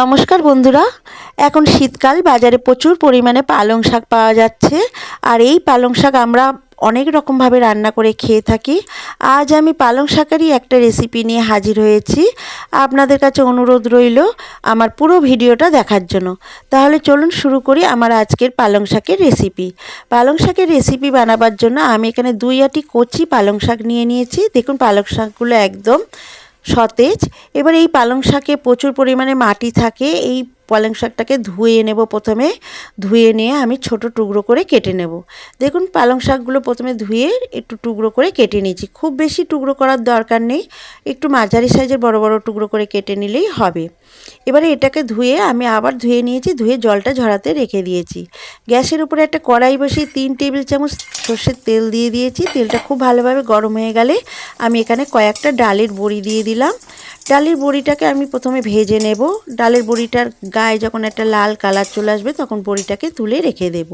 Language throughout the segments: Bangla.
নমস্কার বন্ধুরা, এখন শীতকাল, বাজারে প্রচুর পরিমাণে পালং শাক পাওয়া যাচ্ছে। আর এই পালং শাক আমরা অনেক রকমভাবে রান্না করে খেয়ে থাকি। আজ আমি পালং শাকেরই একটা রেসিপি নিয়ে হাজির হয়েছি। আপনাদের কাছে অনুরোধ রইল আমার পুরো ভিডিওটা দেখার জন্য। তাহলে চলুন শুরু করি আমার আজকের পালং শাকের রেসিপি পালং শাকের রেসিপি বানাবার জন্য আমি এখানে দুই আটি কচি পালং শাক নিয়ে নিয়েছি। দেখুন পালং শাকগুলো একদম সতেজ। এবার এই পালং শাকে প্রচুর পরিমাণে মাটি থাকে। এই পালং শাকটাকে ধুয়ে নেব প্রথমে। ধুয়ে নিয়ে আমি ছোট টুকরো করে কেটে নেব। দেখুন, পালং শাকগুলো প্রথমে ধুয়ে একটু টুকরো করে কেটে নিয়েছি। খুব বেশি টুকরো করার দরকার নেই। একটু মাঝারি সাইজের বড় বড় টুকরো করে কেটে নিলেই হবে। এবারে এটাকে ধুয়ে আমি আবার ধুয়ে নিয়েছি, ধুয়ে জলটা ঝরাতে রেখে দিয়েছি। গ্যাসের উপরে একটা কড়াই বসিয়ে তিন টেবিল চামচ সর্ষের তেল দিয়ে দিয়েছি। তেলটা খুব ভালোভাবে গরম হয়ে গেলে আমি এখানে কয়েকটা ডালের বড়ি দিয়ে দিলাম। ডালের বড়িটাকে আমি প্রথমে ভেজে নেব। ডালের বড়িটার গায়ে যখন একটা লাল কালার চলে আসবে, তখন বড়িটাকে তুলে রেখে দেব।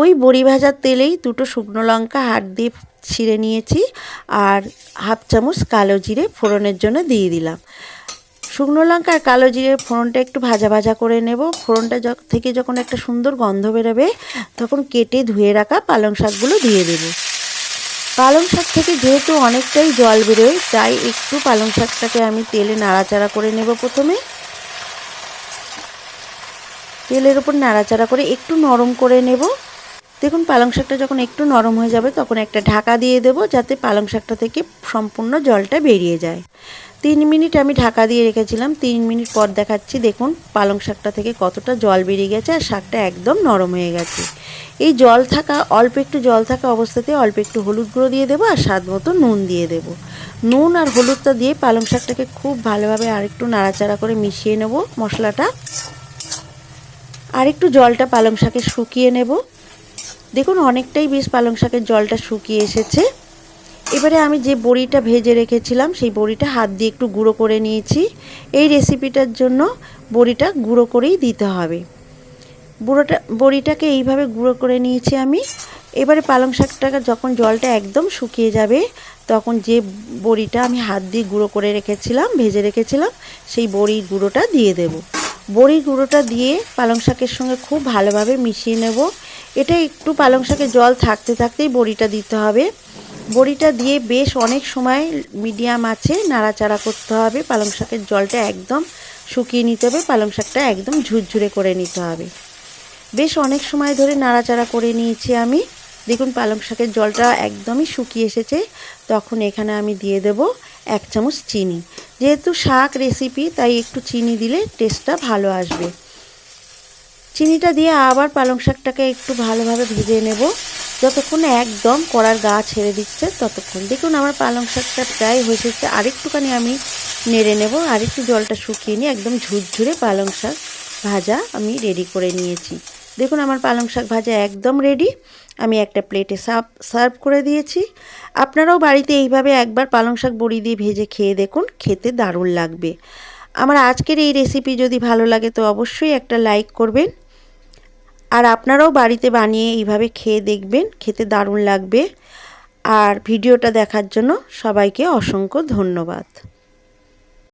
ওই বড়ি ভাজার তেলেই দুটো শুকনো লঙ্কা, হাত দিয়ে ছিঁড়ে নিয়েছি আর হাফ চামচ কালো জিরে ফোড়নের জন্য দিয়ে দিলাম। শুকনো লঙ্কা আর কালো জিরে ফোড়নটা একটু ভাজা ভাজা করে নেব। ফোড়নটা থেকে যখন একটা সুন্দর গন্ধ বেরোবে, তখন কেটে ধুয়ে রাখা পালং শাকগুলো দিয়ে দেবো। পালং শাক থেকে যেহেতু অনেকটাই জল বেরোয়, তাই একটু পালং শাকটাকে আমি তেলে নাড়াচাড়া করে নেব প্রথমে। তেলের ওপর নাড়াচাড়া করে একটু নরম করে নেব। দেখুন, পালং শাকটা যখন একটু নরম হয়ে যাবে, তখন একটা ঢাকা দিয়ে দেব যাতে পালং শাকটা থেকে সম্পূর্ণ জলটা বেরিয়ে যায়। তিন মিনিট আমি ঢাকা দিয়ে রেখেছিলাম। তিন মিনিট পর দেখাচ্ছি, দেখুন, পালং শাকটা থেকে কতটা জল বেরিয়ে গেছে আর শাকটা একদম নরম হয়ে গেছে। এই জল থাকা, অল্প একটু জল থাকা অবস্থাতে অল্প একটু হলুদ গুঁড়ো দিয়ে দেবো আর স্বাদ মতো নুন দিয়ে দেবো। নুন আর হলুদটা দিয়ে পালং শাকটাকে খুব ভালোভাবে আরেকটু নাড়াচাড়া করে মিশিয়ে নেব মশলাটা। আরেকটু জলটা পালং শাকে শুকিয়ে নেব। দেখুন, অনেকটাই বেশ পালং শাকের জলটা শুকিয়ে এসেছে। এবারে আমি যে বড়িটা ভেজে রেখেছিলাম, সেই বড়িটা হাত দিয়ে একটু গুঁড়ো করে নিয়েছি। এই রেসিপিটার জন্য বড়িটা গুঁড়ো করেই দিতে হবে। বুড়োটা, বড়িটাকে এইভাবে গুঁড়ো করে নিয়েছি আমি। এবারে পালং শাকটাকে যখন জলটা একদম শুকিয়ে যাবে, তখন যে বড়িটা আমি হাত দিয়ে গুঁড়ো করে রেখেছিলাম, ভেজে রেখেছিলাম, সেই বড়ির গুঁড়োটা দিয়ে দেব। বড়ির গুঁড়োটা দিয়ে পালং শাকের সঙ্গে খুব ভালোভাবে মিশিয়ে নেব। এটা একটু পালং শাকে জল থাকতে থাকতেই বড়িটা দিতে হবে। বড়িটা দিয়ে বেশ অনেক সময় মিডিয়াম আছে, নাড়াচাড়া করতে হবে। পালং শাকের জলটা একদম শুকিয়ে নিতে হবে, পালং শাকটা একদম ঝুরঝুরে করে নিতে হবে। বেশ অনেক সময় ধরে নাড়াচাড়া করে নিয়েছি আমি। দেখুন, পালং শাকের জলটা একদমই শুকিয়ে এসেছে। তখন এখানে আমি দিয়ে দেব এক চামচ চিনি। যেহেতু শাক রেসিপি তাই একটু চিনি দিলে টেস্টটা ভালো আসবে। চিনিটা দিয়ে আবার পালং শাকটাকে একটু ভালোভাবে ভেজে নেব। যতক্ষণ একদম কড়ার গা ছেড়ে দিচ্ছে, ততক্ষণ। দেখুন, আমার পালং শাকটা প্রায় হয়ে আরেকটুখানি আমি নেড়ে নেব আরেকটু জলটা শুকিয়ে নিয়ে একদম ঝুরঝুরে পালং শাক ভাজা আমি রেডি করে নিয়েছি। দেখুন, আমার পালং শাক ভাজা একদম রেডি আমি একটা প্লেটে সার্ভ করে দিয়েছি। আপনারাও বাড়িতে এইভাবে একবার পালং শাক বড়ি দিয়ে ভেজে খেয়ে দেখুন, খেতে দারুণ লাগবে। আমার আজকের এই রেসিপি যদি ভালো লাগে, তো অবশ্যই একটা লাইক করবেন। আর আপনারাও বাড়িতে বানিয়ে এইভাবে খেয়ে দেখবেন, খেতে দারুণ লাগবে। আর ভিডিওটা দেখার জন্য সবাইকে অসংখ্য ধন্যবাদ।